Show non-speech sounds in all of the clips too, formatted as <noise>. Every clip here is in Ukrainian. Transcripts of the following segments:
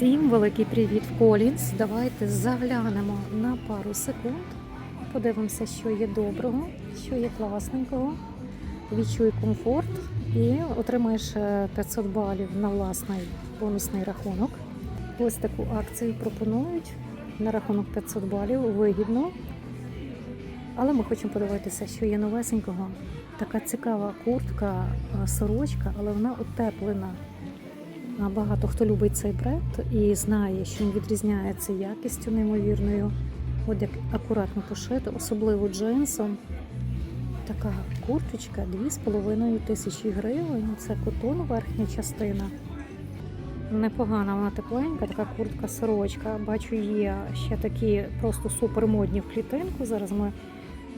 Всім великий привіт в Колінс. Давайте заглянемо на пару секунд. Подивимося, що є доброго, що є класненького. Відчуй комфорт і отримаєш е, 500 балів на власний бонусний рахунок. Ось таку акцію пропонують на рахунок 500 балів вигідно. Але ми хочемо подивитися, що є новесенького. Така цікава куртка, е, сорочка, але вона утеплена. Багато хто любить цей бренд і знає, що він відрізняється якістю неймовірною. От як акуратно пошито, особливо джинсом. Така курточка 2,5 тисячі гривень. Це котон верхня частина. Непогана, вона тепленька, така куртка сорочка. Бачу, є ще такі просто супермодні в клітинку. Зараз ми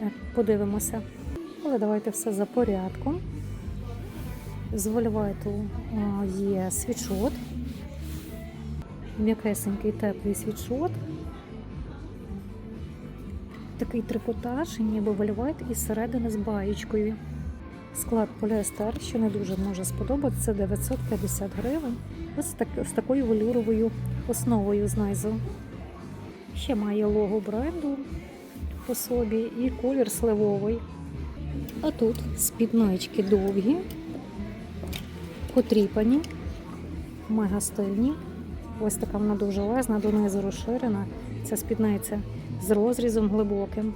е, подивимося. Але давайте все за порядком. З вольвету є світшот. М'якесенький теплий світшот. Такий трикотаж, ніби вольвет із середини з баєчкою. Склад поліестер, що не дуже може сподобатися, це 950 гривень. Ось так, з такою велюровою основою знизу. Ще має лого бренду по собі і колір сливовий. А тут спіднички довгі, потріпані, мега стильні. Ось така вона довжелезна, донизу розширена. Ця спідниця з розрізом глибоким.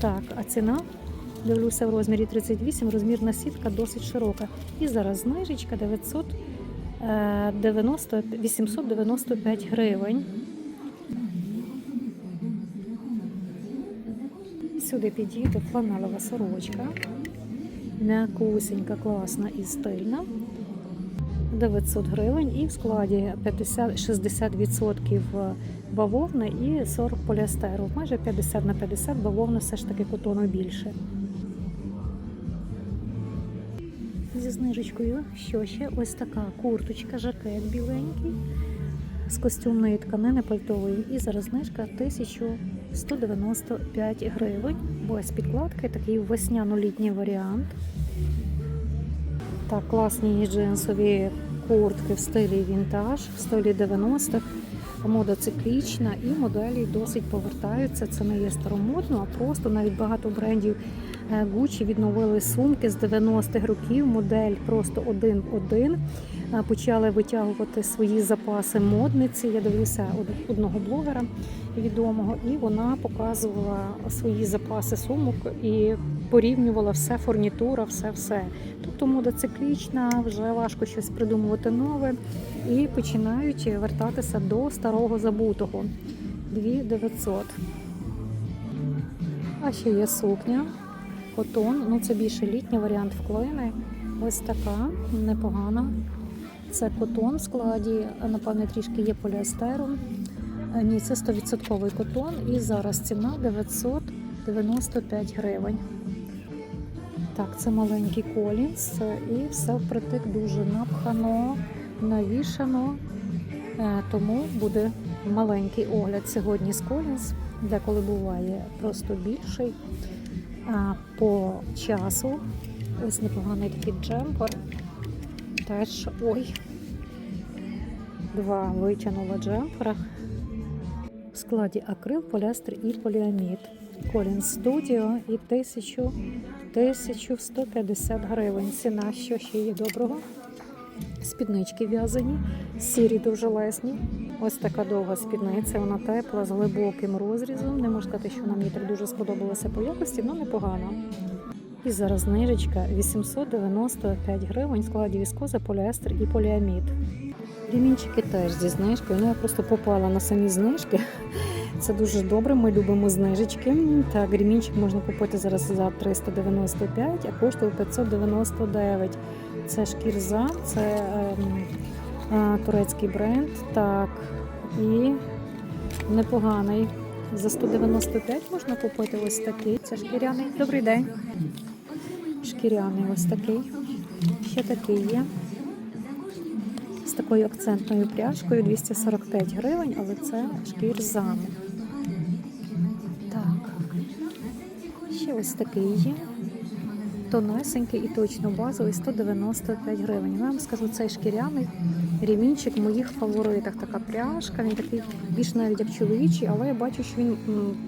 Так, а ціна? Дивлюся в розмірі 38, розмірна сітка досить широка. І зараз знижечка 990, 895 гривень. Сюди підійде фланелева сорочка. М'якусенька, класна і стильна. 900 гривень і в складі 50, 60% бавовни і 40 поліестеру. Майже 50 на 50 бавовни все ж таки котону більше. Зі знижечкою, що ще? Ось така курточка, жакет біленький з костюмної тканини пальтової. І зараз знижка 1195 гривень. Без підкладки такий весняно-літній варіант. Так, класні джинсові куртки в стилі вінтаж, в стилі 90-х. Мода циклічна і моделі досить повертаються. Це не є старомодно, а просто навіть багато брендів е, Gucci відновили сумки з 90-х років. Модель просто один-один. Е, Почали витягувати свої запаси модниці. Я дивлюся од- одного блогера відомого, і вона показувала свої запаси сумок і порівнювала все, фурнітура, все-все. Тобто мода циклічна, вже важко щось придумувати нове і починають вертатися до старого забутого. 2900. А ще є сукня, котон. Ну це більше літній варіант вклини. Ось така непогана. Це котон в складі, напевне, трішки є поліестеру. Ні, це 100% котон. І зараз ціна 995 гривень. Так, це маленький колінс, і все впритик дуже напхано, навішано. Е, Тому буде маленький огляд сьогодні з колінс, деколи буває просто більший. По часу ось непоганий такий джемпер. Теж ой. Два витягнула джемпера. В складі акрил, поліестер і поліамід. Колінс Studio і 1000 1150 гривень. Ціна, що ще є доброго. Спіднички в'язані, сірі довжелезні. Ось така довга спідниця, вона тепла, з глибоким розрізом. Не можу сказати, що мені так дуже сподобалася по якості, але непогано. І зараз знижечка 895 гривень в складі віскоза, поліестер і поліамід. Ремінчики теж зі знижкою. Ну я просто попала на самі знижки. Це дуже добре. Ми любимо знижечки. Так, ремінчик можна купити зараз за 395, а коштує 599. Це шкірза, це ем, е, турецький бренд. Так, і непоганий. За 195 можна купити ось такий. Це шкіряний. Добрий день. Шкіряний ось такий. Ще такий є. З такою акцентною пряжкою 245 гривень, але це шкірзам. Так. Ось такий є. Тонесенький і точно базовий 195 гривень. Я вам скажу, цей шкіряний Ремінчик в моїх фаворитах. Така пряжка, він такий більш навіть як чоловічий, але я бачу, що він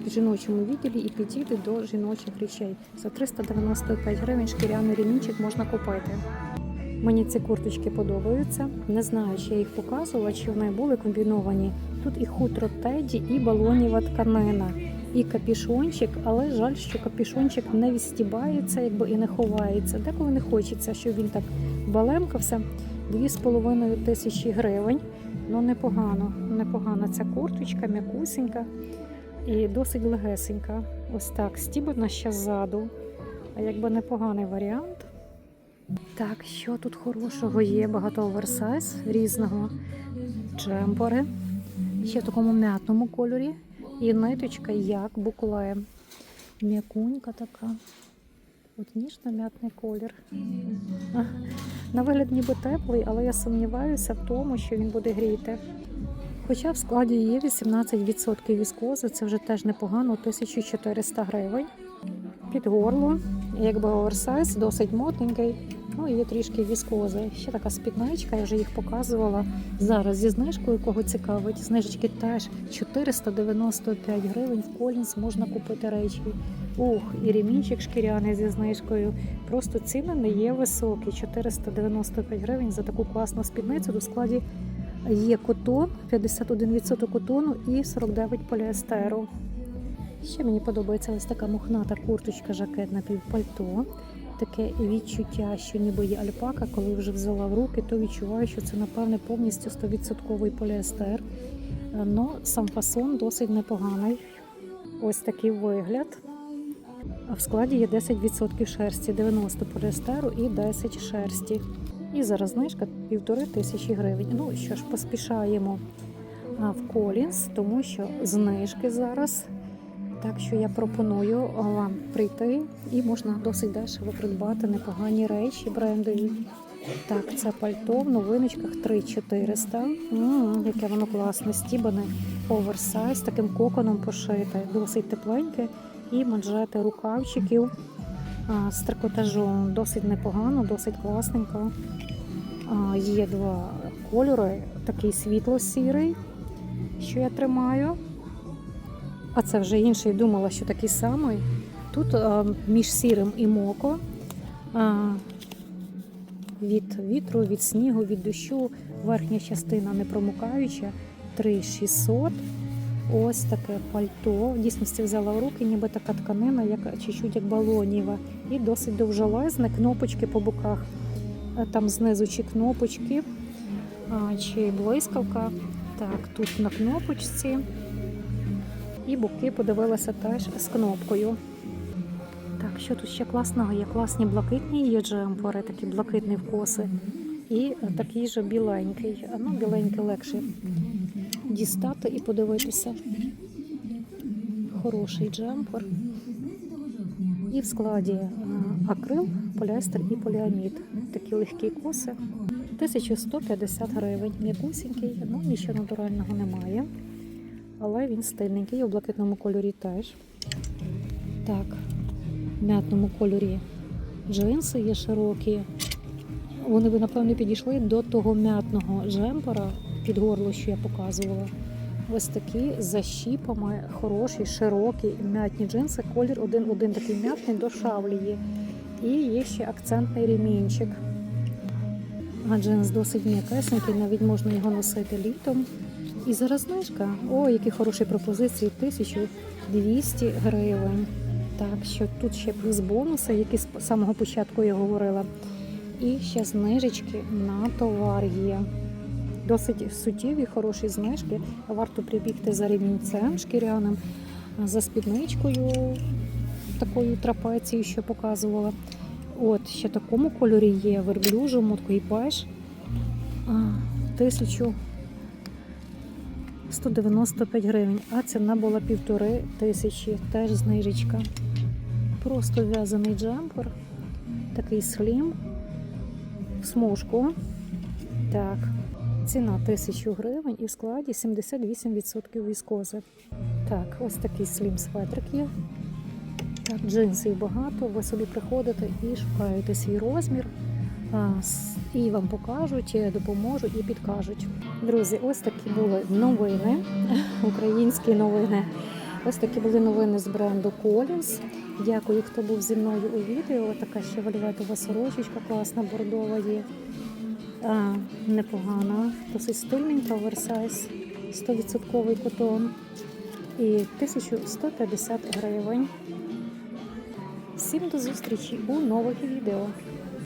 в жіночому відділі і підійде до жіночих речей. За 395 гривень шкіряний ремінчик можна купити. Мені ці курточки подобаються. Не знаю, чи я їх показувала, чи вони були комбіновані. Тут і хутро теді, і балоніва тканина, і капішончик, але жаль, що капішончик не відстібається, якби і не ховається. Деколи не хочеться, щоб він так балемкався. Дві з половиною тисячі гривень. Ну непогано, непогана ця курточка, м'якусенька і досить легесенька. Ось так, стібана ще ззаду. А якби непоганий варіант. Так, що тут хорошого є? Багато оверсайз різного. Джемпери. Ще в такому м'ятному кольорі. І ниточка як букле. М'якунька така. От ніжно-м'ятний колір. На вигляд ніби теплий, але я сумніваюся в тому, що він буде гріти. Хоча в складі є 18% віскози, це вже теж непогано, 1400 гривень. Під горло, якби оверсайз, досить модненький. Ну і є трішки віскози. Ще така спідничка, я вже їх показувала. Зараз зі знижкою, кого цікавить. Знижечки теж 495 гривень в Колінс можна купити речі. Ух, і ремінчик шкіряний зі знижкою. Просто ціни не є високі. 495 гривень за таку класну спідницю. До складі є котон, 51% котону і 49 поліестеру. Ще мені подобається ось така мохната курточка, жакет напівпальто. Таке відчуття, що ніби є альпака, коли вже взяла в руки, то відчуваю, що це, напевне, повністю 100% поліестер. Е, Ну, сам фасон досить непоганий. Ось такий вигляд. В складі є 10% шерсті, 90 поліестеру і 10 шерсті. І зараз знижка півтори тисячі гривень. Ну що ж, поспішаємо в Колінс, тому що знижки зараз. Так що я пропоную вам прийти і можна досить дешево придбати непогані речі брендові. Так, це пальто в новиночках 3400. Яке воно класне, стібане, оверсайз, таким коконом пошите, досить тепленьке. І манжети рукавчиків а, з трикотажом. Досить непогано, досить класненько. А, є два кольори, такий світло-сірий, що я тримаю. А це вже інший думала, що такий самий. Тут а, між сірим і моко. А, від вітру, від снігу, від дощу. Верхня частина не промокаюча, 3600. Ось таке пальто. В дійсності взяла в руки, ніби така тканина, як чуть-чуть як балоніва. І досить довжелезне, кнопочки по боках. Е, Там знизу чи кнопочки, чи блискавка. Так, тут на кнопочці. І боки подивилася теж з кнопкою. Так, що тут ще класного? Є класні блакитні є джемпери, такі блакитні вкоси. І такий же біленький. Ну, біленький легше дістати і подивитися. Хороший джемпер. І в складі е, акрил, поліестер і поліамід. Такі легкі коси. 1150 гривень. М'якусінький, ну нічого натурального немає. Але він стильненький, у блакитному кольорі теж. Так, в м'ятному кольорі джинси є широкі. Вони би, напевно, підійшли до того м'ятного джемпера під горло, що я показувала. Ось такі з защіпами, хороші, широкі м'ятні джинси. Колір один-один такий м'ятний до шавлії. І є ще акцентний ремінчик. А джинс досить м'якесенький, навіть можна його носити літом. І зараз знижка. О, які хороші пропозиції! 1200 гривень. Так що тут ще плюс бонуси, які з самого початку я говорила. І ще знижечки на товар є. Досить суттєві, хороші знижки. Варто прибігти за ремінцем шкіряним, за спідничкою, такою трапецією, що показувала. От, ще такому кольорі є верблюжому, такий беж. А, 1195 гривень, а ціна була півтори тисячі, теж знижечка. Просто в'язаний джемпер, такий слім, в смужку. Так, ціна 1000 гривень і в складі 78% віскози. Так, ось такий слім светрик є. Так, джинсів багато, ви собі приходите і шукаєте свій розмір. і вам покажуть, допоможуть і підкажуть. Друзі, ось такі були новини, <laughs> українські новини. Ось такі були новини з бренду Collins. Дякую, хто був зі мною у відео. Така ще вольветова сорочечка класна, бордова є. А, непогана, досить стильненька, оверсайз, 100% котон і 1150 гривень. Всім до зустрічі у нових відео.